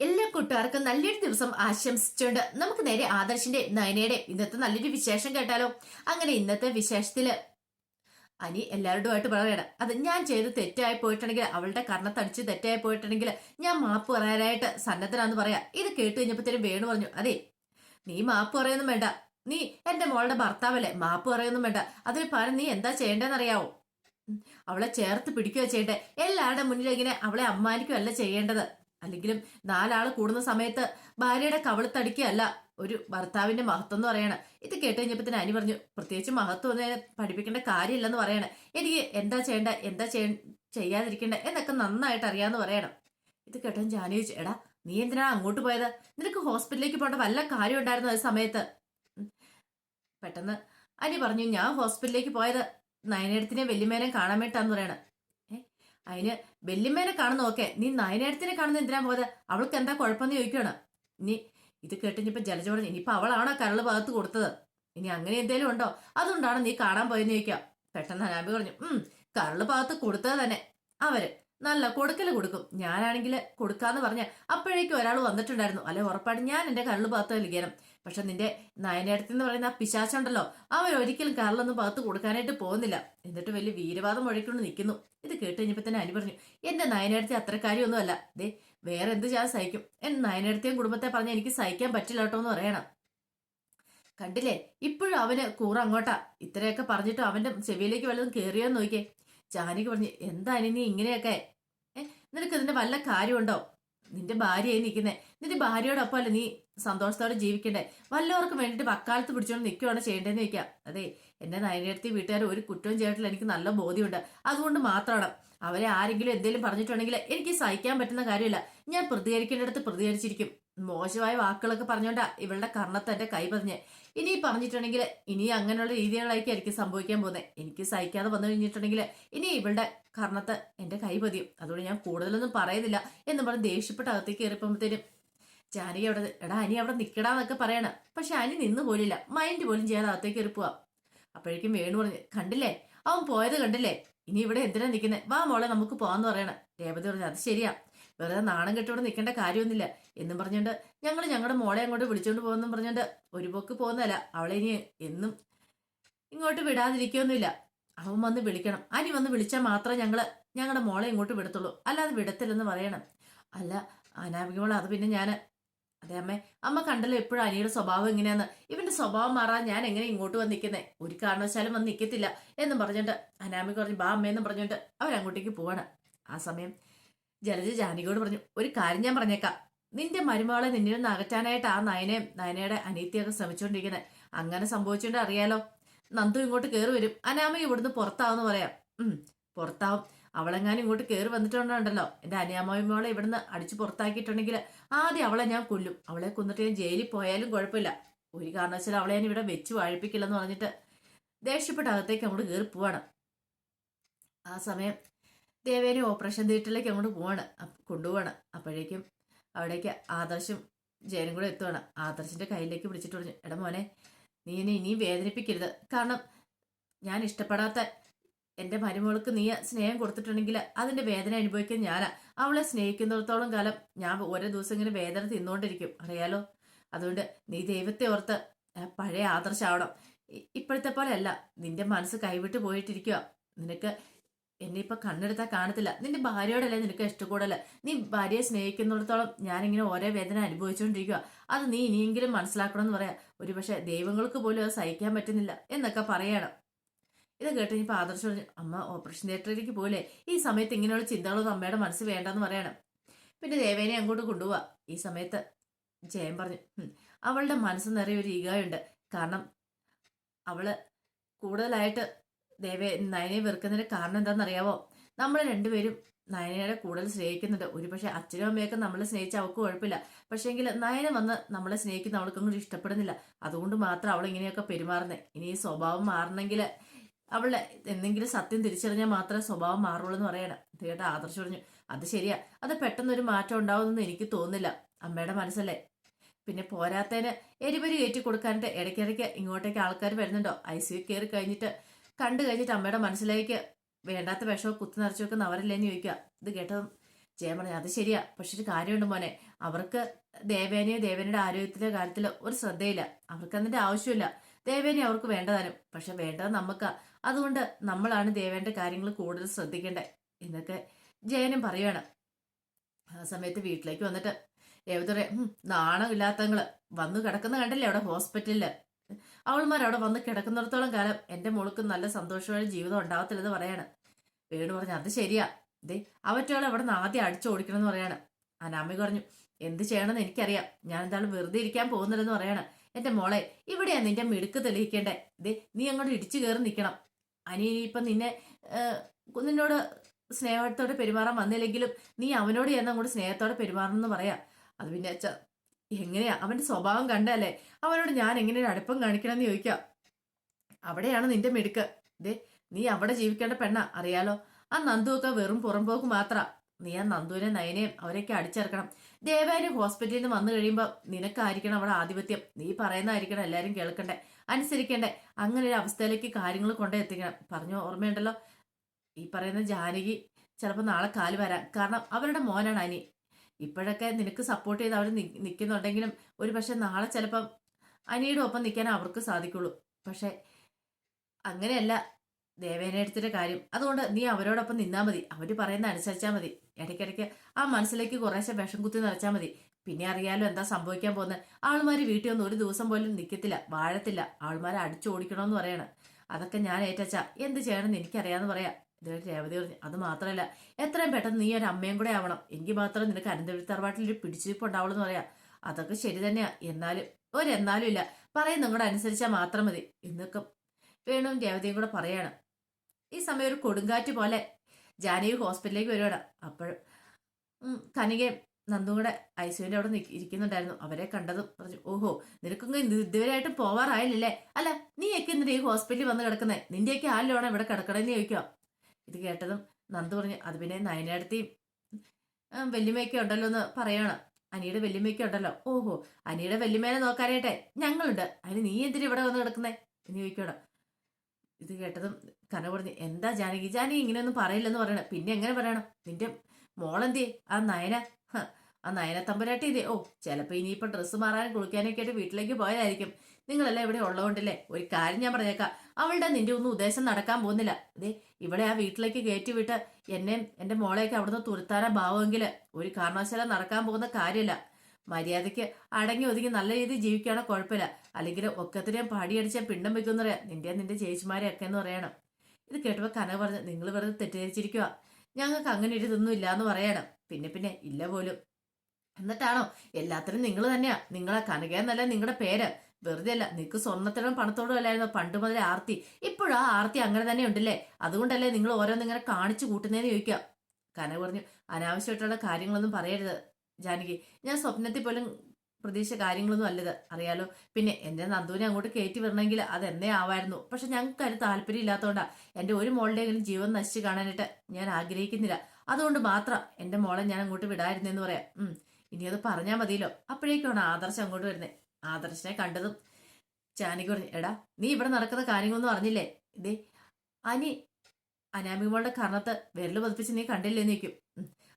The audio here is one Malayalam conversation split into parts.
എല്ലാ കൂട്ടുകാർക്കും നല്ലൊരു ദിവസം ആശംസിച്ചുകൊണ്ട് നമുക്ക് നേരെ ആദർശിന്റെ നയനയുടെ ഇന്നത്തെ നല്ലൊരു വിശേഷം കേട്ടാലോ? അങ്ങനെ ഇന്നത്തെ വിശേഷത്തിൽ അനി എല്ലാവരുമായിട്ട് പറയണം അത് ഞാൻ ചെയ്ത് തെറ്റായി പോയിട്ടുണ്ടെങ്കിൽ അവളുടെ കർണത്തടിച്ച് തെറ്റായി പോയിട്ടുണ്ടെങ്കിൽ ഞാൻ മാപ്പ് പറയാനായിട്ട് സന്നദ്ധനാന്ന് പറയാ. ഇത് കേട്ട് കഴിഞ്ഞപ്പോഴത്തേനും വേണു പറഞ്ഞു അതെ നീ മാപ്പ് പറയൊന്നും വേണ്ട. നീ എന്റെ മോളുടെ ഭർത്താവല്ലേ മാപ്പ് പറയൊന്നും വേണ്ട. അതിന് പകരം നീ എന്താ ചെയ്യേണ്ടതെന്നറിയാവോ? അവളെ ചേർത്ത് പിടിക്കുകയോ ചെയ്യട്ടെ എല്ലാവരുടെ മുന്നിൽ ഇങ്ങനെ അവളെ അമ്മാനിക്കുകയല്ല ചെയ്യേണ്ടത്. അല്ലെങ്കിലും നാലാൾ കൂടുന്ന സമയത്ത് ഭാര്യയുടെ കവളത്തടിക്കുകയല്ല ഒരു ഭർത്താവിന്റെ മഹത്വം എന്ന് പറയണ. ഇത് കേട്ട് കഴിഞ്ഞപ്പോ തന്നെ അനി പറഞ്ഞു പ്രത്യേകിച്ച് മഹത്വം ഒന്നും പഠിപ്പിക്കേണ്ട കാര്യമില്ലെന്ന് പറയണ. എനിക്ക് എന്താ ചെയ്യേണ്ട എന്താ ചെയ്യ ചെയ്യാതിരിക്കേണ്ട എന്നൊക്കെ നന്നായിട്ട് അറിയാന്ന് പറയണം. ഇത് കേട്ടോ ജാനി ചോദിച്ചു എടാ നീ എന്തിനാ അങ്ങോട്ട് പോയത്? നിനക്ക് ഹോസ്പിറ്റലിലേക്ക് പോകേണ്ട വല്ല കാര്യം ഉണ്ടായിരുന്നു ആ സമയത്ത്? പെട്ടെന്ന് അനി പറഞ്ഞു ഞാൻ ഹോസ്പിറ്റലിലേക്ക് പോയത് നയനേടത്തിനെ വെല്ലുമേനെ കാണാൻ വേണ്ടിട്ടാന്ന് പറയണ. അതിന് വെല്ലിമ്മേനെ കാണുന്ന ഓക്കെ നീ നയനേടത്തിനെ കാണുന്ന എന്തിനാ പോയത്? അവൾക്ക് എന്താ കുഴപ്പമെന്ന് ചോദിക്കുകയാണ് ഇനി ഇത് കേട്ടിപ്പോ ജലജ പറഞ്ഞു ഇനിയിപ്പോ അവളാണോ കരൾ ഭാഗത്ത് കൊടുത്തത്? ഇനി അങ്ങനെ എന്തേലും ഉണ്ടോ? അതുകൊണ്ടാണ് നീ കാണാൻ പോയെന്ന് ചോദിക്കാം പെട്ടെന്ന് അനാബി പറഞ്ഞു ഉം കരൾ ഭാഗത്ത് കൊടുത്തത് തന്നെ. അവർ നല്ല കൊടുക്കൽ കൊടുക്കും. ഞാനാണെങ്കിൽ കൊടുക്കാന്ന് പറഞ്ഞ അപ്പോഴേക്കും ഒരാൾ വന്നിട്ടുണ്ടായിരുന്നു. അല്ലെ ഉറപ്പായിട്ട് ഞാൻ എന്റെ കരൾ ഭാഗത്ത് ലിഖനം പക്ഷെ നിന്റെ നയനേടത്തിൽ എന്ന് പറയുന്ന ആ പിശാച്ചുണ്ടല്ലോ അവൻ ഒരിക്കലും കരളൊന്നും പകത്ത് കൊടുക്കാനായിട്ട് പോകുന്നില്ല. എന്നിട്ട് വലിയ വീരവാദം മുഴക്കൊണ്ട് നിൽക്കുന്നു. ഇത് കേട്ട് കഴിഞ്ഞപ്പോൾ തന്നെ അനു പറഞ്ഞു എന്റെ നയനേടത്തെ അത്ര കാര്യമൊന്നുമല്ല. ദേ വേറെ എന്ത് ഞാൻ സഹിക്കും? എന്റെ നയനേടത്തെയും കുടുംബത്തെ പറഞ്ഞാൽ എനിക്ക് സഹിക്കാൻ പറ്റില്ല കേട്ടോ എന്ന് പറയണം. കണ്ടില്ലേ? ഇപ്പോഴും അവന് കൂറ അങ്ങോട്ടാ. ഇത്രയൊക്കെ പറഞ്ഞിട്ട് അവന്റെ ചെവിയിലേക്ക് വല്ലതും കയറിയോന്ന് നോക്കിയേ. ജാനകി പറഞ്ഞു എന്താ ഇനി നീ ഇങ്ങനെയൊക്കെ? ഏഹ് നിനക്ക് ഇതിന്റെ വല്ല കാര്യമുണ്ടോ? നിന്റെ ഭാര്യയായി നിൽക്കുന്നേ. നിന്റെ ഭാര്യയോടൊപ്പം അല്ല നീ സന്തോഷത്തോടെ ജീവിക്കണ്ടേ? വല്ലവർക്കും വേണ്ടിയിട്ട് വക്കാലത്ത് പിടിച്ചോണ്ട് നിൽക്കുവാണ് ചെയ്യേണ്ടതെന്ന് വെക്കാം അതെ എന്റെ നയനടുത്ത് വീട്ടുകാർ ഒരു കുറ്റവും ചെയ്തിട്ടില്ല. എനിക്ക് നല്ല ബോധ്യമുണ്ട്. അതുകൊണ്ട് മാത്രമാണ്. അവരെ ആരെങ്കിലും എന്തെങ്കിലും പറഞ്ഞിട്ടുണ്ടെങ്കിൽ എനിക്ക് സഹിക്കാൻ പറ്റുന്ന കാര്യമില്ല. ഞാൻ പ്രതികരിക്കേണ്ടടുത്ത് പ്രതികരിച്ചിരിക്കും. മോശമായ വാക്കുകളൊക്കെ പറഞ്ഞോണ്ടാ ഇവളുടെ കർണത്ത് കൈ പതിഞ്ഞ്. ഇനി പറഞ്ഞിട്ടുണ്ടെങ്കിൽ ഇനി അങ്ങനെയുള്ള രീതികളായിരിക്കും എനിക്ക് സംഭവിക്കാൻ പോകുന്നത് എനിക്ക് സഹിക്കാതെ വന്നു കഴിഞ്ഞിട്ടുണ്ടെങ്കിൽ ഇനി ഇവളുടെ കർണത്ത് എന്റെ കൈ പതിയും. അതുകൊണ്ട് ഞാൻ കൂടുതലൊന്നും പറയുന്നില്ല എന്ന് പറഞ്ഞ് ദേഷ്യപ്പെട്ട് അകത്തേക്ക് കയറിയപ്പോഴത്തേനും ജാനകി അവിടെ എടാ അനി അവിടെ നിൽക്കടാന്നൊക്കെ പറയണം. പക്ഷെ അനി നിന്ന് പോലില്ല. മൈൻഡ് പോലും ചെയ്യാതെ അകത്തേക്ക് കയറി പോവാം. അപ്പോഴേക്കും വേണു പറഞ്ഞു കണ്ടില്ലേ? അവൻ പോയത് കണ്ടില്ലേ? ഇനി ഇവിടെ എന്തിനാ നിൽക്കുന്നത് വാ മോളെ നമുക്ക് പോവാന്ന് പറയണം. രേവതി പറഞ്ഞു അത് ശരിയാ. വെറുതെ നാണം കെട്ടിവിടെ നിൽക്കേണ്ട കാര്യമൊന്നുമില്ല. എന്നും പറഞ്ഞുകൊണ്ട് ഞങ്ങൾ ഞങ്ങളുടെ മോളെ അങ്ങോട്ട് വിളിച്ചുകൊണ്ട് പോകുന്നു പറഞ്ഞുകൊണ്ട് ഒരു പോക്ക് പോകുന്നതല്ല. അവളെ ഇനി എന്നും ഇങ്ങോട്ട് വിടാതിരിക്കൊന്നുമില്ല. അവൻ വന്ന് വിളിക്കണം. അനി വന്ന് വിളിച്ചാൽ മാത്രമേ ഞങ്ങൾ ഞങ്ങളുടെ മോളെ ഇങ്ങോട്ട് വിടത്തുള്ളൂ. അല്ലാതെ വിടത്തില്ലെന്ന് പറയണം. അല്ല അനാമികമോളെ അത് പിന്നെ ഞാൻ അതെ അമ്മേ. അമ്മ കണ്ടല്ലോ എപ്പോഴും അനിയുടെ സ്വഭാവം എങ്ങനെയാന്ന്. ഇവന്റെ സ്വഭാവം മാറാൻ ഞാൻ എങ്ങനെ ഇങ്ങോട്ട് വന്ന് നിൽക്കുന്നേ? ഒരു കാരണവശാലും വന്ന് നിൽക്കത്തില്ല എന്നും പറഞ്ഞിട്ട് അനാമിക പറഞ്ഞു ബാ അമ്മയെന്നും അവൻ അങ്ങോട്ടേക്ക് പോവാണ്. ആ സമയം ജലജ ജാനികയോട് പറഞ്ഞു ഒരു കാര്യം ഞാൻ പറഞ്ഞേക്കാം. നിന്റെ മരുമകളെ നിന്നിൽ നിന്ന് അകറ്റാനായിട്ട് ആ നയനയും നയനയുടെ അനീത്തിയൊക്കെ ശ്രമിച്ചുകൊണ്ടിരിക്കുന്നത് അങ്ങനെ സംഭവിച്ചുകൊണ്ട് അറിയാലോ. നന്ദു ഇങ്ങോട്ട് കയറി വരും. അനാമിക ഇവിടുന്ന് പുറത്താവെന്ന് പറയാം. ഉം പുറത്താവും. അവളെങ്ങാനും ഇങ്ങോട്ട് കയറി വന്നിട്ടുണ്ടല്ലോ എന്റെ മോളെ ഇവിടുന്ന് അടിച്ചു പുറത്താക്കിയിട്ടുണ്ടെങ്കിൽ ആദ്യം അവളെ ഞാൻ കൊല്ലും. അവളെ കൊന്നിട്ട് ഞാൻ ജയിലിൽ പോയാലും കുഴപ്പമില്ല. ഒരു കാരണവശാലും അവളെ ഞാൻ ഇവിടെ വെച്ച് വാഴിപ്പിക്കില്ലെന്ന് പറഞ്ഞിട്ട് ദേഷ്യപ്പെട്ട അകത്തേക്ക് അങ്ങോട്ട് കയറി പോവാണ്. ആ സമയം ദേവേനെ ഓപ്പറേഷൻ തിയേറ്ററിലേക്ക് അങ്ങോട്ട് പോവാണ്. കൊണ്ടുപോവാണ്. അപ്പോഴേക്കും അവിടേക്ക് ആദർശും ജയനും കൂടെ എത്തുവാണ്. ആദർശിന്റെ കയ്യിലേക്ക് പിടിച്ചിട്ട് പറഞ്ഞു എടാ മോനെ നീ എന്നെ ഇനിയും വേദനിപ്പിക്കരുത്. കാരണം ഞാൻ ഇഷ്ടപ്പെടാത്ത എന്റെ മരുമകൾക്ക് നീ സ്നേഹം കൊടുത്തിട്ടുണ്ടെങ്കിൽ അതിന്റെ വേദന അനുഭവിക്കാൻ ഞാനാ. അവളെ സ്നേഹിക്കുന്നിടത്തോളം കാലം ഞാൻ ഓരോ ദിവസം ഇങ്ങനെ വേദന തിന്നുകൊണ്ടിരിക്കും. അറിയാലോ? അതുകൊണ്ട് നീ ദൈവത്തെ ഓർത്ത് പഴയ ആദർശാവണം. ഇപ്പോഴത്തെ പോലെ അല്ല നിന്റെ മനസ്സ് കൈവിട്ട് പോയിട്ടിരിക്കുക നിനക്ക് എന്നെ ഇപ്പൊ കണ്ണെടുത്താൽ കാണത്തില്ല. നിന്റെ ഭാര്യയോടല്ലേ നിനക്ക് ഇഷ്ടക്കൂടല്ല നീ ഭാര്യയെ സ്നേഹിക്കുന്നിടത്തോളം ഞാനിങ്ങനെ ഓരോ വേദന അനുഭവിച്ചുകൊണ്ടിരിക്കുക അത് നീ ഇനിയെങ്കിലും മനസ്സിലാക്കണം എന്ന് പറയാം. ഒരുപക്ഷെ ദൈവങ്ങൾക്ക് പോലും അത് സഹിക്കാൻ പറ്റുന്നില്ല എന്നൊക്കെ പറയണം. ഇത് കേട്ട് ഇനി ആദർശം പറഞ്ഞു അമ്മ ഓപ്പറേഷൻ തിയേറ്ററിലേക്ക് പോലെ ഈ സമയത്ത് ഇങ്ങനെയുള്ള ചിന്തകളൊന്നും അമ്മയുടെ മനസ്സ് വേണ്ടെന്ന് പറയണം. പിന്നെ ദേവേനെ അങ്ങോട്ട് കൊണ്ടുപോവാ. ഈ സമയത്ത് ജയൻ പറഞ്ഞു അവളുടെ മനസ്സ് നിറയെ ഒരു ഈഗായുണ്ട്. കാരണം അവൾ കൂടുതലായിട്ട് ദേവേ നയനയെ വെറുക്കുന്നതിന് കാരണം എന്താണെന്നറിയാവോ? നമ്മൾ രണ്ടുപേരും നയനയുടെ കൂടുതൽ സ്നേഹിക്കുന്നുണ്ട്. ഒരുപക്ഷെ അച്ഛനും അമ്മയൊക്കെ നമ്മളെ സ്നേഹിച്ച അവൾക്ക് കുഴപ്പമില്ല. പക്ഷേങ്കിൽ നയന വന്ന് നമ്മളെ സ്നേഹിക്കുന്ന അവൾക്കൊന്നും ഇഷ്ടപ്പെടുന്നില്ല. അതുകൊണ്ട് മാത്രം അവൾ ഇങ്ങനെയൊക്കെ പെരുമാറുന്നത് ഇനി ഈ സ്വഭാവം മാറണമെങ്കിൽ അവളെ എന്തെങ്കിലും സത്യം തിരിച്ചറിഞ്ഞാൽ മാത്രമേ സ്വഭാവം മാറുള്ളൂ എന്ന് പറയണം. കേട്ട ആദർശ് പറഞ്ഞു അത് ശരിയാ. അത് പെട്ടെന്നൊരു മാറ്റം ഉണ്ടാവുമെന്ന് എനിക്ക് തോന്നില്ല അമ്മയുടെ മനസ്സല്ലേ? പിന്നെ പോരാത്തതിന് എരിപരി കയറ്റി കൊടുക്കാനിട്ട് ഇടയ്ക്കിടയ്ക്ക് ഇങ്ങോട്ടേക്ക് ആൾക്കാർ വരുന്നുണ്ടോ? ഐ സി യു കയറി കഴിഞ്ഞിട്ട് കണ്ടു കഴിഞ്ഞിട്ട് അമ്മയുടെ മനസ്സിലേക്ക് വേണ്ടാത്ത വിഷമോ കുത്തി നിറച്ചു വെക്കുന്ന ചോദിക്കുക. ഇത് കേട്ടതും ജയ പറഞ്ഞു അത് ശരിയാ. പക്ഷെ ഒരു കാര്യമുണ്ട് മോനെ. അവർക്ക് ദേവേനയോ ദേവേനയുടെ ആരോഗ്യത്തിലെ കാര്യത്തിൽ ഒരു ശ്രദ്ധയില്ല. അവർക്ക് അതിന്റെ ആവശ്യമില്ല. ദേവേനെ അവർക്ക് വേണ്ടതാനും. പക്ഷെ വേണ്ടത് നമുക്കാ അതുകൊണ്ട് നമ്മളാണ് ദേവേന്റെ കാര്യങ്ങൾ കൂടുതൽ ശ്രദ്ധിക്കേണ്ടത്. എന്നൊക്കെ ജയനും പറയുകയാണ് ആ സമയത്ത് വീട്ടിലേക്ക് വന്നിട്ട് ഏവതറെ നാണമില്ലാത്തങ്ങൾ "ഉം, നാണമില്ലാത്തങ്ങൾ വന്നു കിടക്കുന്ന കണ്ടില്ലേ അവിടെ ഹോസ്പിറ്റലിൽ? അവൾമാർ അവിടെ വന്ന് കിടക്കുന്നിടത്തോളം കാലം എന്റെ മോൾക്ക് നല്ല സന്തോഷമായ ജീവിതം ഉണ്ടാവത്തില്ലെന്ന് പറയാണ്. വേണു പറഞ്ഞു അത് ശരിയാ. ദേ അവറ്റോളെ അവിടെ നിന്ന് ആദ്യം അടിച്ചോടിക്കണം എന്ന് പറയാണ്. അനാമി പറഞ്ഞു എന്ത് ചെയ്യണമെന്ന് എനിക്കറിയാം. ഞാൻ എന്തായാലും വെറുതെ ഇരിക്കാൻ പോകുന്നില്ലെന്ന് പറയാണ്. എന്റെ മോളെ ഇവിടെയാ നിന്റെ മിടുക്ക് തെളിയിക്കേണ്ടേ. ദേ നീ അങ്ങോട്ട് ഇടിച്ചു കയറി നിൽക്കണം അനി ഇപ്പം നിന്നെ നിന്നോട് സ്നേഹത്തോടെ പെരുമാറാൻ വന്നില്ലെങ്കിലും നീ അവനോട് ചെന്ന് അങ്ങോട്ട് സ്നേഹത്തോടെ പെരുമാറണം എന്ന് പറയാ. അത് പിന്നെ അച്ഛ എങ്ങനെയാ? അവന്റെ സ്വഭാവം കണ്ടല്ലേ? അവനോട് ഞാൻ എങ്ങനെ അടുപ്പം കാണിക്കണം എന്ന് ചോദിക്കാം. അവിടെയാണ് നിന്റെ മിടുക്ക്. ദേ നീ അവിടെ ജീവിക്കേണ്ട പെണ്ണ അറിയാലോ? ആ നന്ദുവൊക്കെ വെറും പുറംപോക്ക് മാത്ര. നീ ആ നന്ദുവിനെ നയനെയും അവരെയൊക്കെ അടിച്ചിറക്കണം ദേവാനി ഹോസ്പിറ്റലിൽ നിന്ന് വന്നു കഴിയുമ്പോൾ നിനക്കായിരിക്കണം അവിടെ ആധിപത്യം. നീ പറയുന്നതായിരിക്കണം എല്ലാവരും കേൾക്കണ്ടേ? അനുസരിക്കണ്ടേ. അങ്ങനെ ഒരു അവസ്ഥയിലേക്ക് കാര്യങ്ങൾ കൊണ്ടേ എത്തിക്കണം പറഞ്ഞു ഓർമ്മയുണ്ടല്ലോ? ഈ പറയുന്ന ജാനകി ചിലപ്പോൾ നാളെ കാൽ വരാൻ കാരണം അവരുടെ മോനാണ് അനി. ഇപ്പോഴൊക്കെ നിനക്ക് സപ്പോർട്ട് ചെയ്ത് അവർ നിൽക്കുന്നുണ്ടെങ്കിലും ഒരു പക്ഷെ നാളെ ചിലപ്പം അനിയുടെ ഒപ്പം നിൽക്കാൻ അവർക്ക് സാധിക്കുള്ളൂ. പക്ഷെ അങ്ങനെയല്ല ദേവേനടുത്തിന്റെ കാര്യം. അതുകൊണ്ട് നീ അവരോടൊപ്പം നിന്നാൽ മതി. അവർ പറയുന്ന അനുസരിച്ചാൽ മതി. ഇടയ്ക്കിടയ്ക്ക് ആ മനസ്സിലേക്ക് കുറേശ്ശെ വിഷം കുത്തി നിറച്ചാൽ മതി. പിന്നെ അറിയാലോ എന്താ സംഭവിക്കാൻ പോകുന്നത് ആൾമാര് വീട്ടിൽ ഒന്നും ഒരു ദിവസം പോലും നിൽക്കത്തില്ല വാഴത്തില്ല. ആൾമാരെ അടിച്ചോടിക്കണമെന്ന് പറയണം. അതൊക്കെ ഞാൻ ഏറ്റച്ച എന്ത് ചെയ്യണമെന്ന് എനിക്കറിയാന്ന് പറയാം. ഇതുവരെ രേവതി പറഞ്ഞു അത് മാത്രമല്ല എത്രയും പെട്ടെന്ന് നീ ഒരു അമ്മയും കൂടെ ആവണം. എങ്കിൽ മാത്രം നിനക്ക് അനന്തപുരി തറവാട്ടിൽ ഒരു പിടിച്ചിരിപ്പ് ഉണ്ടാവുള്ളൂ എന്ന് പറയാം. അതൊക്കെ ശരി തന്നെയാ. എന്നാലും ഒരെന്നാലും ഇല്ല. പറയും നിങ്ങളുടെ അനുസരിച്ചാൽ മാത്രം മതി. എന്നൊക്കെ വേണുവും രേവതിയും കൂടെ പറയാണ്. ഈ സമയം ഒരു കൊടുങ്കാറ്റ് പോലെ ജാനകി ഹോസ്പിറ്റലിലേക്ക് വരുവാണ്. അപ്പോൾ കനികയും നന്ദും കൂടെ ഐസുവിന്റെ അവിടെ ഇരിക്കുന്നുണ്ടായിരുന്നു. അവരെ കണ്ടതും പറഞ്ഞു ഓഹോ നിനക്കൊന്നും ഇത് ഇതുവരെയായിട്ടും പോവാറായില്ലേ അല്ല നീയൊക്കെ എന്നിട്ട് ഈ ഹോസ്പിറ്റലിൽ വന്ന് കിടക്കുന്നേ? നിന്റെയൊക്കെ ആരിലാണ് ഇവിടെ കിടക്കണമെന്ന് ചോദിക്കുക? ഇത് കേട്ടതും നന്ദു പറഞ്ഞു അത് പിന്നെ നയനടുത്തേയും വല്യമ്മയൊക്കെ ഉണ്ടല്ലോ എന്ന് പറയണം. അനിയുടെ വല്യമ്മയൊക്കെ ഉണ്ടല്ലോ. ഓഹോ അനിയുടെ വല്യമ്മേനെ നോക്കാനായിട്ടെ ഞങ്ങളുണ്ട്. അതിന് നീ എന്തിനാ ഇവിടെ വന്ന് കിടക്കുന്നേ? എന്ന് ചോദിക്കണം ഇത് കേട്ടതും കന പറഞ്ഞു എന്താ ജാനകി? ജാനകി ഇങ്ങനെയൊന്നും പറയില്ലെന്ന് പറയണം. പിന്നെ എങ്ങനെ പറയണം? നിന്റെ മോളെന്തി ആ നയന? ആ നയന തമ്പുരാട്ടി ഇതേ ഓ ചിലപ്പോൾ ഇനിയിപ്പോൾ ഡ്രസ്സ് മാറാനും കുളിക്കാനൊക്കെ ആയിട്ട് വീട്ടിലേക്ക് പോയതായിരിക്കും. നിങ്ങളെല്ലാം ഇവിടെ ഉള്ളതുകൊണ്ടല്ലേ? ഒരു കാര്യം ഞാൻ പറഞ്ഞേക്കാം. അവളുടെ നിന്റെ ഒന്നും ഉദ്ദേശം നടക്കാൻ പോകുന്നില്ല. അതേ ഇവിടെ ആ വീട്ടിലേക്ക് കയറ്റി വിട്ട് എന്നെയും എന്റെ മോളെയൊക്കെ അവിടുന്ന് തുരുത്താനാ ഭാവമെങ്കിൽ ഒരു കാരണവശാലും നടക്കാൻ പോകുന്ന കാര്യമില്ല മര്യാദയ്ക്ക് അടങ്ങി ഒതുങ്ങി നല്ല രീതിയിൽ ജീവിക്കുകയാണെ കുഴപ്പമില്ല. അല്ലെങ്കിൽ ഒക്കത്തിനെയും പാടിയടിച്ച പിണ്ടം വെക്കുമെന്ന് പറയാം. നിന്റെ നിന്റെ ചേച്ചിമാരെ ഒക്കെ എന്ന് പറയണം. ഇത് കേട്ടപ്പോൾ കന പറഞ്ഞു നിങ്ങൾ വെറുതെ തെറ്റിദ്ധരിച്ചിരിക്കുക ഞങ്ങൾക്ക് അങ്ങനെ ഒരു ഇതൊന്നും ഇല്ലാന്ന് പറയണം. പിന്നെ പിന്നെ ഇല്ല പോലും. എന്നിട്ടാണോ? എല്ലാത്തിനും നിങ്ങൾ തന്നെയാ. നിങ്ങളെ കനകയെന്നല്ല നിങ്ങളുടെ പേര്. വെറുതെ അല്ല നിങ്ങൾക്ക് സ്വർണത്തിനും പണത്തോടും അല്ലായിരുന്നു? പണ്ട് മുതൽ ആർത്തി. ഇപ്പോഴും ആർത്തി അങ്ങനെ തന്നെ ഉണ്ടല്ലേ? അതുകൊണ്ടല്ലേ നിങ്ങൾ ഓരോന്നിങ്ങനെ കാണിച്ചു കൂട്ടുന്നതെന്ന് ചോദിക്കുക. കനക പറഞ്ഞു അനാവശ്യമായിട്ടുള്ള കാര്യങ്ങളൊന്നും പറയരുത് ജാനകി. ഞാൻ സ്വപ്നത്തിൽ പോലും പ്രതീക്ഷ കാര്യങ്ങളൊന്നും അല്ലത്. അറിയാലോ? പിന്നെ എന്റെ നന്ദുവിനെ അങ്ങോട്ട് കയറ്റി വരണമെങ്കിൽ അത് എന്നേ ആവായിരുന്നു. പക്ഷെ ഞങ്ങൾക്ക് അതിന് താല്പര്യം ഇല്ലാത്തതുകൊണ്ടാ എന്റെ ഒരു മോളുടെയെങ്കിലും ജീവൻ നശിച്ചു കാണാനായിട്ട് ഞാൻ ആഗ്രഹിക്കുന്നില്ല. അതുകൊണ്ട് മാത്രം എന്റെ മോളെ ഞാൻ അങ്ങോട്ട് വിടായിരുന്നെന്ന് പറയാം. ഇനി അത് പറഞ്ഞാൽ മതിയല്ലോ. അപ്പോഴേക്കാണ് ആദർശം അങ്ങോട്ട് വരുന്നത് ആദർശനെ കണ്ടതും ചാനിക്ക് പറഞ്ഞു എടാ നീ ഇവിടെ നടക്കുന്ന കാര്യങ്ങളൊന്നും അറിഞ്ഞില്ലേ? ഇതേ അനി അനാമികമോളുടെ കർണത്ത് വിരൽ പതിപ്പിച്ച് നീ കണ്ടില്ലേ നിൽക്കും.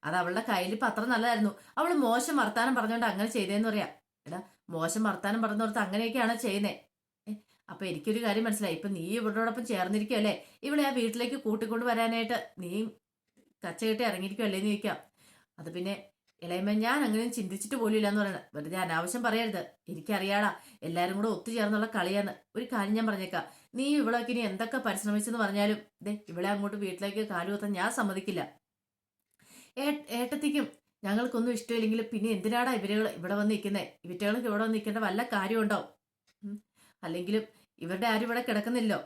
അത് അവളുടെ കയ്യിൽ ഇപ്പം അത്ര നല്ലതായിരുന്നു. അവൾ മോശം വർത്താനം പറഞ്ഞുകൊണ്ട് അങ്ങനെ ചെയ്തേന്ന് പറയാ. എടാ മോശം വർത്താനം പറഞ്ഞോർത്ത് അങ്ങനെയൊക്കെയാണ് ചെയ്യുന്നേ. അപ്പൊ എനിക്കൊരു കാര്യം മനസ്സിലായി. ഇപ്പൊ നീ ഇവളോടൊപ്പം ചേർന്നിരിക്കുമല്ലേ ഇവളെ ആ വീട്ടിലേക്ക് കൂട്ടിക്കൊണ്ട് വരാനായിട്ട് നീ കച്ചകെട്ടി ഇറങ്ങിയിരിക്കുമല്ലേ എന്ന് ചോദിക്കാം. അത് പിന്നെ ഇളയമ്മ ഞാൻ അങ്ങനെ ചിന്തിച്ചിട്ട് പോലും ഇല്ലെന്ന് പറയുന്നത് വെറുതെ അനാവശ്യം പറയരുത്. എനിക്കറിയാടാ എല്ലാരും കൂടെ ഒത്തുചേർന്നുള്ള കളിയാന്ന് ഒരു കാര്യം ഞാൻ പറഞ്ഞേക്കാം. നീ ഇവളൊക്കെ ഇനി എന്തൊക്കെ പരിശ്രമിച്ചെന്ന് പറഞ്ഞാലും ദേ ഇവളെ അങ്ങോട്ട് വീട്ടിലേക്ക് കാലുകുത്താൻ ഞാൻ സമ്മതിക്കില്ല. ഏട്ടത്തേക്കും ഞങ്ങൾക്കൊന്നും ഇഷ്ടമില്ലെങ്കിലും പിന്നെ എന്തിനാടാ ഇവരുകൾ ഇവിടെ വന്ന് നിൽക്കുന്നത് ഇവറ്റകൾക്ക് ഇവിടെ വന്ന് നിൽക്കേണ്ട വല്ല കാര്യമുണ്ടോ. അല്ലെങ്കിലും ഇവരുടെ ആരും ഇവിടെ കിടക്കുന്നില്ലോ?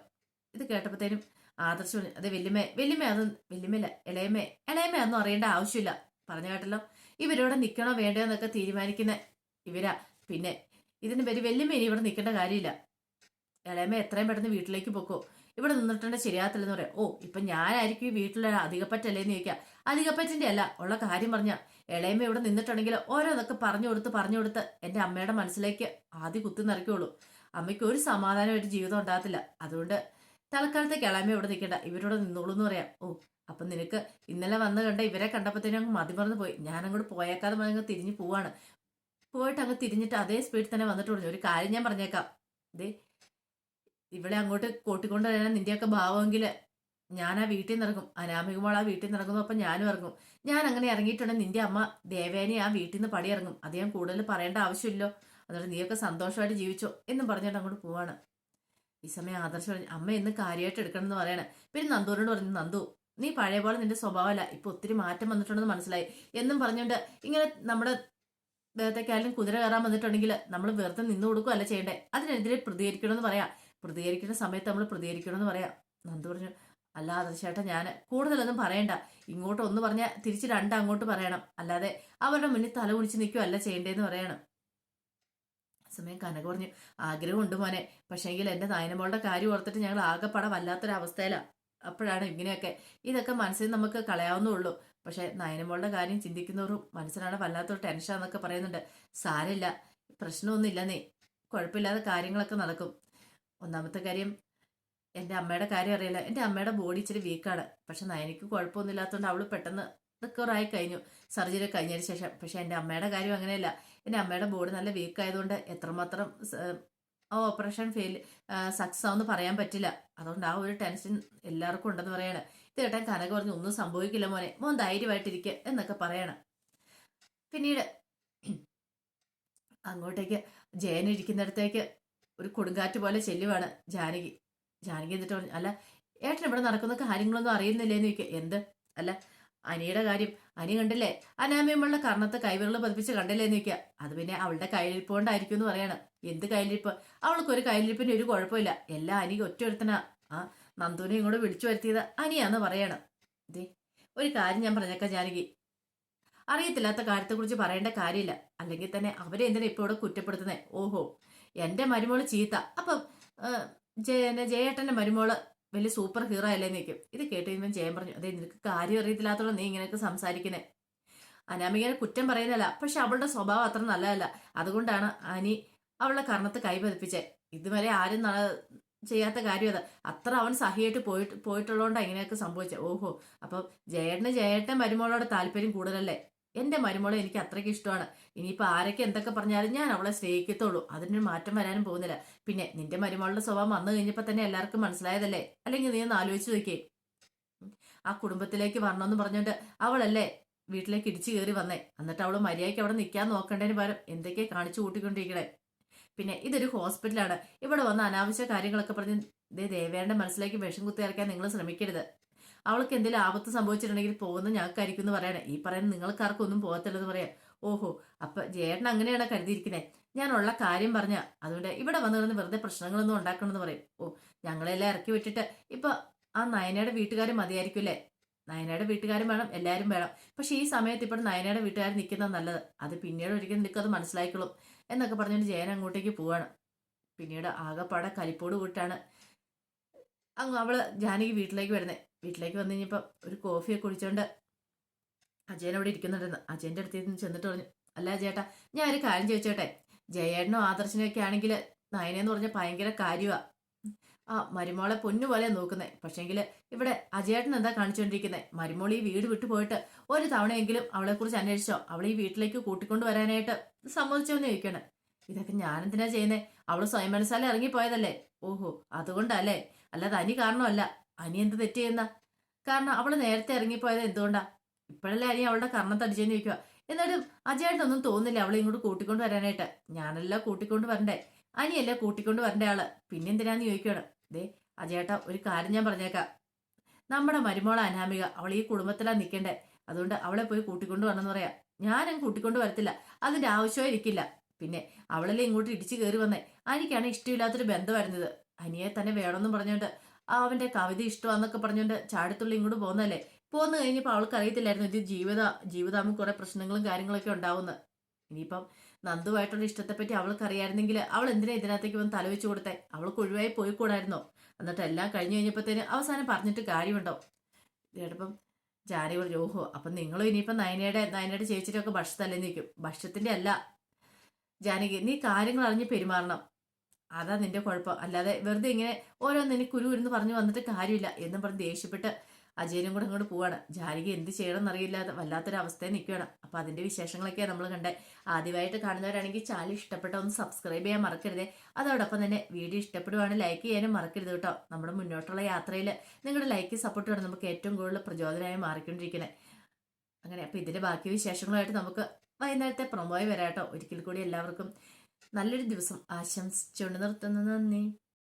ഇത് കേട്ടപ്പോഴത്തേനും ആദർശം അതെ വല്യമ്മേ വെല്ലുമേ അത് വെല്ലുമേല ഇളയമ്മേ ഇളയമേ ഒന്നും അറിയേണ്ട ആവശ്യമില്ല. പറഞ്ഞു കേട്ടല്ലോ. ഇവരിവിടെ നിൽക്കണോ വേണ്ടോ എന്നൊക്കെ തീരുമാനിക്കുന്ന ഇവരാ. പിന്നെ ഇതിന് പേര് വലിയ ഇനി ഇവിടെ നിൽക്കേണ്ട കാര്യമില്ല. ഇളയമ്മ എത്രയും പെട്ടെന്ന് വീട്ടിലേക്ക് പൊക്കോ. ഇവിടെ നിന്നിട്ടുണ്ട് ശരിയാകത്തില്ലെന്ന് പറയാം. ഓ ഇപ്പം ഞാനായിരിക്കും ഈ വീട്ടിലെ അധികപ്പറ്റല്ലേ എന്ന് ചോദിക്കാം. അധികപ്പറ്റിന്റെ അല്ല ഉള്ള കാര്യം പറഞ്ഞാൽ ഇളയമ്മ ഇവിടെ നിന്നിട്ടുണ്ടെങ്കിൽ ഓരോന്നൊക്കെ പറഞ്ഞു കൊടുത്ത് പറഞ്ഞു കൊടുത്ത് എന്റെ അമ്മയുടെ മനസ്സിലേക്ക് ആദ്യം കുത്തി നിറയ്ക്കുള്ളൂ. അമ്മയ്ക്ക് ഒരു സമാധാനമായിട്ട് ജീവിതം ഉണ്ടാകത്തില്ല. അതുകൊണ്ട് തൽക്കാലത്തേക്ക് ഇളയമ്മ ഇവിടെ നിൽക്കേണ്ട. ഇവരോട് നിന്നോളൂ എന്ന് പറയാം. ഓ അപ്പം നിനക്ക് ഇന്നലെ വന്ന് കണ്ട ഇവരെ കണ്ടപ്പോഴത്തേനും അങ്ങ് മതി മതിമറന്ന് പോയി. ഞാൻ അങ്ങോട്ട് പോയേക്കാതെ അങ്ങ് തിരിഞ്ഞു പോവാണ്. പോയിട്ട് അങ്ങ് തിരിഞ്ഞിട്ട് അതേ സ്പീഡിൽ തന്നെ വന്നിട്ട് പറഞ്ഞു. ഒരു കാര്യം ഞാൻ പറഞ്ഞേക്കാം. ദേ ഇവിടെ അങ്ങോട്ട് കൂട്ടിക്കൊണ്ട് വരാൻ നിന്റെയൊക്കെ ഭാവമെങ്കിൽ ഞാൻ ആ വീട്ടിൽ നിന്ന് ഇറങ്ങും. അനാമികമോൾ ആ വീട്ടിൽ നിന്ന് ഇറങ്ങുന്നു അപ്പം ഞാനും ഇറങ്ങും. ഞാൻ അങ്ങനെ ഇറങ്ങിയിട്ടുണ്ടെങ്കിൽ നിന്റെ അമ്മ ദേവേനെ ആ വീട്ടിൽ നിന്ന് പടി ഇറങ്ങും. അത് ഞാൻ കൂടുതൽ പറയേണ്ട ആവശ്യമില്ലോ അതുകൊണ്ട് നീയൊക്കെ സന്തോഷമായിട്ട് ജീവിച്ചോ എന്നും പറഞ്ഞിട്ട് അങ്ങോട്ട് പോവാണ്. ഈ സമയം ആദർശം പറഞ്ഞു അമ്മ എന്ന് കാര്യമായിട്ട് എടുക്കണം എന്ന് പറയണേ. പിന്നെ നന്ദുവിനോട് പറഞ്ഞു നന്ദു നീ പഴയ പോലെ നിന്റെ സ്വഭാവമല്ല. ഇപ്പൊ ഒത്തിരി മാറ്റം വന്നിട്ടുണ്ടെന്ന് മനസ്സിലായി. എന്നും പറഞ്ഞുകൊണ്ട് ഇങ്ങനെ നമ്മുടെ ദേഹത്തേക്കായാലും കുതിര കയറാൻ വന്നിട്ടുണ്ടെങ്കിൽ നമ്മൾ വെറുതെ നിന്ന് കൊടുക്കുകയല്ല ചെയ്യണ്ടേ? അതിനെതിരെ പ്രതികരിക്കണമെന്ന് പറയാം. പ്രതികരിക്കുന്ന സമയത്ത് നമ്മൾ പ്രതികരിക്കണമെന്ന് പറയാം. നന്ദു പറഞ്ഞു അല്ല ആദർശേട്ടാ ഞാൻ കൂടുതലൊന്നും പറയണ്ട. ഇങ്ങോട്ട് ഒന്ന് പറഞ്ഞാൽ തിരിച്ച് രണ്ട് അങ്ങോട്ട് പറയണം. അല്ലാതെ അവരുടെ മുന്നിൽ തല കുടിച്ച് നിൽക്കുകയല്ല ചെയ്യേണ്ടതെന്ന് പറയണം. സമയം കനക പറഞ്ഞു ആഗ്രഹമുണ്ട് മോനെ. പക്ഷേങ്കിൽ എന്റെ നായനമോളുടെ കാര്യം ഓർത്തിട്ട് ഞങ്ങൾ ആകെപ്പാടെ വല്ലാത്തൊരവസ്ഥയിലാണ് അപ്പോഴാണ് ഇങ്ങനെയൊക്കെ ഇതൊക്കെ മനസ്സിൽ നമുക്ക് കളയാവുന്നുള്ളൂ പക്ഷെ നയനമോളുടെ കാര്യം ചിന്തിക്കുന്നവരും മനസ്സിനാണ് വല്ലാത്തൊരു ടെൻഷൻ എന്നൊക്കെ പറയുന്നുണ്ട്. സാരമില്ല പ്രശ്നമൊന്നുമില്ല നീ. കുഴപ്പമില്ലാതെ കാര്യങ്ങളൊക്കെ നടക്കും. ഒന്നാമത്തെ കാര്യം എന്റെ അമ്മയുടെ കാര്യം അറിയില്ല. എന്റെ അമ്മയുടെ ബോഡി ഇച്ചിരി വീക്കാണ് പക്ഷെ നയനിക്ക് കുഴപ്പമൊന്നുമില്ലാത്തതുകൊണ്ട് അവൾ പെട്ടെന്ന് റിക്കവർ ആയി കഴിഞ്ഞു. സർജറി കഴിഞ്ഞതിന് ശേഷം. പക്ഷെ എന്റെ അമ്മയുടെ കാര്യം അങ്ങനെയല്ല. എന്റെ അമ്മയുടെ ബോഡി നല്ല വീക്കായതുകൊണ്ട് എത്രമാത്രം ഓപ്പറേഷൻ ഫെയിൽ സക്സസ് ആവുമെന്ന് പറയാൻ പറ്റില്ല. അതുകൊണ്ട് ആ ഒരു ടെൻഷൻ എല്ലാവർക്കും ഉണ്ടെന്ന് പറയാണ്. ഇത് കേട്ടാൻ കനക പറഞ്ഞു ഒന്നും സംഭവിക്കില്ല മോനെ. മോൻ ധൈര്യമായിട്ടിരിക്കുക എന്നൊക്കെ പറയണം. പിന്നീട് അങ്ങോട്ടേക്ക് ജയൻ ഇരിക്കുന്നിടത്തേക്ക് ഒരു കൊടുങ്കാറ്റ് പോലെ ചെല്ലുവാണ് ജാനകി. ജാനകി എന്നിട്ട് പറഞ്ഞു അല്ല ഏട്ടൻ ഇവിടെ നടക്കുന്ന കാര്യങ്ങളൊന്നും അറിയുന്നില്ലേന്ന് ചോദിക്കുക എന്ത്? അല്ല അനിയുടെ കാര്യം. അനി കണ്ടില്ലേ? അനാമയമുള്ള കർണത്തെ കൈവിരൽ പതിപ്പിച്ച് കണ്ടില്ലേന്ന് ചോദിക്കുക അത് പിന്നെ അവളുടെ കൈയിൽ കൊണ്ടായിരിക്കും എന്ന് പറയാണ്. എന്ത് കയ്യിലിരിപ്പ്? അവൾക്ക് ഒരു കയ്യിലിരിപ്പിന് ഒരു കുഴപ്പമില്ല. എല്ലാം അനിക്ക് ഒറ്റ ഒരുത്തനാ ആ നന്ദുവിനെ ഇങ്ങോട്ട് വിളിച്ചു വരുത്തിയത് അനിയാന്ന് പറയണം. ദേ ഒരു കാര്യം ഞാൻ പറഞ്ഞേക്കാം ജാനകി. അറിയത്തില്ലാത്ത കാര്യത്തെക്കുറിച്ച് പറയേണ്ട കാര്യമില്ല. അല്ലെങ്കിൽ തന്നെ അവരെ എന്തിനാ ഇപ്പോൾ ഇവിടെ കുറ്റപ്പെടുത്തുന്നത് ഓഹോ എന്റെ മരുമോൾ ചീത്ത. അപ്പം ജയ ജയേട്ടന്റെ മരുമോൾ വലിയ സൂപ്പർ ഹീറോ അല്ലേ നിൽക്കും ഇത് കേട്ട് കഴിയുമ്പോൾ ജയൻ പറഞ്ഞു അതെ നിനക്ക് കാര്യം അറിയത്തില്ലാത്തോളം നീ ഇങ്ങനെയൊക്കെ സംസാരിക്കുന്നേ. അനാമികനെ കുറ്റം പറയുന്നതല്ല പക്ഷെ അവളുടെ സ്വഭാവം അത്ര നല്ലതല്ല. അതുകൊണ്ടാണ് അനി അവളുടെ കർണത്ത് കൈപതിപ്പിച്ചേ. ഇതുവരെ ആരും ചെയ്യാത്ത കാര്യം അത്. അത്ര അവൻ സഹിയായിട്ട് പോയിട്ട് പോയിട്ടുള്ളതുകൊണ്ടാണ് ഇങ്ങനെയൊക്കെ സംഭവിച്ചത് ഓഹോ അപ്പം ജയേട്ടന് ജയേട്ടൻ മരുമോളോട് താല്പര്യം കൂടുതലല്ലേ? എന്റെ മരുമോളെ എനിക്ക് അത്രയ്ക്ക് ഇഷ്ടമാണ്. ഇനിയിപ്പോൾ ആരൊക്കെ എന്തൊക്കെ പറഞ്ഞാലും ഞാൻ അവളെ സ്നേഹിക്കത്തുള്ളൂ അതിനൊരു മാറ്റം വരാനും പോകുന്നില്ല. പിന്നെ നിന്റെ മരുമോളുടെ സ്വഭാവം വന്നു കഴിഞ്ഞപ്പോൾ തന്നെ എല്ലാവർക്കും മനസ്സിലായതല്ലേ? അല്ലെങ്കിൽ നീ ഒന്ന് ആലോചിച്ച് നോക്കിയേ. ആ കുടുംബത്തിലേക്ക് വരണമെന്ന് പറഞ്ഞുകൊണ്ട് അവളല്ലേ വീട്ടിലേക്ക് ഇടിച്ചു കയറി വന്നേ. എന്നിട്ട് അവൾ മര്യാദയ്ക്ക് അവിടെ നിൽക്കാൻ നോക്കേണ്ടതിന് പകരം എന്തൊക്കെയാണ് കാണിച്ചു കൂട്ടിക്കൊണ്ടിരിക്കണേ? പിന്നെ ഇതൊരു ഹോസ്പിറ്റലാണ്. ഇവിടെ വന്ന് അനാവശ്യ കാര്യങ്ങളൊക്കെ പറഞ്ഞ് ദേ മനസ്സിലേക്ക് വിഷം കുത്തി ഇറക്കാൻ നിങ്ങൾ ശ്രമിക്കരുത്. അവൾക്ക് എന്തെങ്കിലും ആപത്ത് സംഭവിച്ചിട്ടുണ്ടെങ്കിൽ പോകുന്ന ഞങ്ങൾക്കായിരിക്കും എന്ന് പറയണേ. ഈ പറയുന്ന നിങ്ങൾക്കാർക്കും ഒന്നും പോകത്തില്ലെന്ന് പറയാം. ഓഹോ അപ്പൊ ജേട്ടൻ അങ്ങനെയാണ് കരുതിയിരിക്കുന്നത് ഞാൻ ഉള്ള കാര്യം പറഞ്ഞ അതുകൊണ്ട് ഇവിടെ വന്നു കിടന്ന് വെറുതെ പ്രശ്നങ്ങളൊന്നും ഉണ്ടാക്കണമെന്ന് പറയും. ഓ ഞങ്ങളെല്ലാം ഇറക്കി വിട്ടിട്ട് ഇപ്പൊ ആ നയനയുടെ വീട്ടുകാർ മതിയായിരിക്കുമല്ലേ നയനയുടെ വീട്ടുകാരും വേണം എല്ലാവരും വേണം. പക്ഷെ ഈ സമയത്ത് ഇപ്പോൾ നയനയുടെ വീട്ടുകാർ നിൽക്കുന്നത് നല്ലത്. അത് പിന്നീട് ഒരിക്കലും നിൽക്കും അത് മനസ്സിലായിക്കോളും എന്നൊക്കെ പറഞ്ഞുകൊണ്ട് ജയൻ അങ്ങോട്ടേക്ക് പോവാണ്. പിന്നീട് ആകെപ്പാടെ കലിപ്പോട് കൂട്ടാണ്. അങ്ങ് അവൾ ജാനകി വീട്ടിലേക്ക് വരുന്നത് വീട്ടിലേക്ക് വന്നു കഴിഞ്ഞപ്പോൾ ഒരു കോഫിയൊക്കെ കുടിച്ചോണ്ട് അജയൻ അവിടെ ഇരിക്കുന്നുണ്ടെന്ന് അജയന്റെ അടുത്ത് നിന്ന് ചെന്നിട്ട് പറഞ്ഞു അല്ല ചേട്ടാ ഞാൻ ഒരു കാര്യം ചോദിച്ചോട്ടെ? ജയേട്ടനോ ആദർശനോ ഒക്കെ ആണെങ്കിൽ നയനെന്ന് പറഞ്ഞ ഭയങ്കര കാര്യമാ ആ മരുമോളെ പൊന്നുപോലെ നോക്കുന്നേ. പക്ഷേങ്കിൽ ഇവിടെ അജയേട്ടൻ എന്താ കാണിച്ചുകൊണ്ടിരിക്കുന്നത് മരുമോൾ ഈ വീട് വിട്ടു പോയിട്ട് ഒരു തവണയെങ്കിലും അവളെ കുറിച്ച് അന്വേഷിച്ചോ? അവൾ ഈ വീട്ടിലേക്ക് കൂട്ടിക്കൊണ്ടു വരാനായിട്ട് സമ്മതിച്ചോ എന്ന് ചോദിക്കണം. ഇതൊക്കെ ഞാനെന്തിനാ ചെയ്യുന്നേ? അവൾ സ്വയം മനസ്സാലെ ഇറങ്ങിപ്പോയതല്ലേ? ഓഹോ അതുകൊണ്ടല്ലേ? അല്ലാതെ അനി കാരണമല്ല. അനി എന്ത് തെറ്റ് ചെയ്യുന്ന? കാരണം അവൾ നേരത്തെ ഇറങ്ങിപ്പോയത് എന്തുകൊണ്ടാ? ഇപ്പോഴല്ലേ അനി അവളുടെ കർണം തടിച്ചെന്ന് ചോദിക്കുക എന്നിട്ടും അജയേട്ടനൊന്നും തോന്നില്ല അവളെ ഇങ്ങോട്ട് കൂട്ടിക്കൊണ്ട് വരാനായിട്ട്. ഞാനല്ല കൂട്ടിക്കൊണ്ട് വരണ്ടേ? അനിയല്ല കൂട്ടിക്കൊണ്ട് വരണ്ട ആൾ? പിന്നെന്തിനാന്ന് ചോദിക്കുകയാണ് ദേ അജേട്ട ഒരു കാര്യം ഞാൻ പറഞ്ഞേക്കാം. നമ്മുടെ മരുമോള അനാമിക അവൾ ഈ കുടുംബത്തിലാ നിൽക്കണ്ടേ അതുകൊണ്ട് അവളെ പോയി കൂട്ടിക്കൊണ്ടു വരണമെന്ന് പറയാം. ഞാനും കൂട്ടിക്കൊണ്ട് വരത്തില്ല. അതിന്റെ ആവശ്യമേ ഇരിക്കില്ല പിന്നെ അവളല്ലേ ഇങ്ങോട്ട് ഇടിച്ചു കയറി വന്നേ. അനിക്കാണ് ഇഷ്ടമില്ലാത്തൊരു ബന്ധമായിരുന്നത്. അനിയെ തന്നെ വേണമെന്നും പറഞ്ഞുകൊണ്ട് അവന്റെ കവിത ഇഷ്ടമാന്നൊക്കെ പറഞ്ഞുകൊണ്ട് ചാടത്തുള്ളി ഇങ്ങോട്ട് പോകുന്നല്ലേ പോന്നു കഴിഞ്ഞപ്പോൾ അവൾക്ക് അറിയത്തില്ലായിരുന്നു ഇത് ജീവിത ജീവിതാകുമ്പോൾ കുറെ പ്രശ്നങ്ങളും കാര്യങ്ങളൊക്കെ ഉണ്ടാവുന്നു ഇനിയിപ്പം നന്ദുവായിട്ടുള്ള ഇഷ്ടത്തെപ്പറ്റി അവൾക്ക് അറിയായിരുന്നെങ്കിൽ അവൾ എന്തിനാ ഇതിനകത്തേക്ക് വന്ന് തലവെച്ച് കൊടുത്തേ? അവൾക്ക് ഒഴിവായി പോയിക്കൂടായിരുന്നോ? എന്നിട്ട് എല്ലാം കഴിഞ്ഞു കഴിഞ്ഞപ്പോഴത്തേന് അവസാനം പറഞ്ഞിട്ട് കാര്യമുണ്ടോ? കേട്ടപ്പം ജാനി പറഞ്ഞു ഓഹോ അപ്പം നിങ്ങളും ഇനിയിപ്പം നയനയുടെ നയനയുടെ ചേച്ചിയുടെ ഒക്കെ ഭക്ഷത്തല്ലേ നിൽക്കും ഭക്ഷണത്തിന്റെ അല്ല. ജാനകി നീ കാര്യങ്ങൾ അറിഞ്ഞ് പെരുമാറണം. അതാ നിന്റെ കുഴപ്പം. അല്ലാതെ വെറുതെ ഇങ്ങനെ ഓരോന്നിനെ കുരു ഇരുന്ന് പറഞ്ഞു വന്നിട്ട് കാര്യമില്ല. എന്നും പറഞ്ഞ് ദേഷ്യപ്പെട്ട് അജയനും കൂടെ അങ്ങോട്ട് പോവാണ്. ജാനകി എന്ത് ചെയ്യണം എന്നറിയില്ലാതെ വല്ലാത്തൊരു അവസ്ഥയിൽ നിൽക്കുകയാണ്. അപ്പോൾ അതിന്റെ വിശേഷങ്ങളൊക്കെയാണ് നമ്മൾ കണ്ടത് ആദ്യമായിട്ട് കാണുന്നവരാണെങ്കിൽ ചാനൽ ഇഷ്ടപ്പെട്ട ഒന്ന് സബ്സ്ക്രൈബ് ചെയ്യാൻ മറക്കരുത്. അതോടൊപ്പം തന്നെ വീഡിയോ ഇഷ്ടപ്പെടുവാണെങ്കിൽ ലൈക്ക് ചെയ്യാനും മറക്കരുത് കേട്ടോ. നമ്മുടെ മുന്നോട്ടുള്ള യാത്രയിൽ നിങ്ങളുടെ ലൈക്ക് സപ്പോർട്ട് നമുക്ക് ഏറ്റവും കൂടുതൽ പ്രചോദനമായി മാറിക്കൊണ്ടിരിക്കുന്നത്. അങ്ങനെ അപ്പോൾ ഇതിന്റെ ബാക്കി വിശേഷങ്ങളുമായിട്ട് നമുക്ക് വൈകുന്നേരത്തെ പ്രൊമോയി വരാം കേട്ടോ. ഒരിക്കൽ കൂടി എല്ലാവർക്കും നല്ലൊരു ദിവസം ആശംസിച്ചുകൊണ്ട് നിർത്തുന്നു. നന്ദി.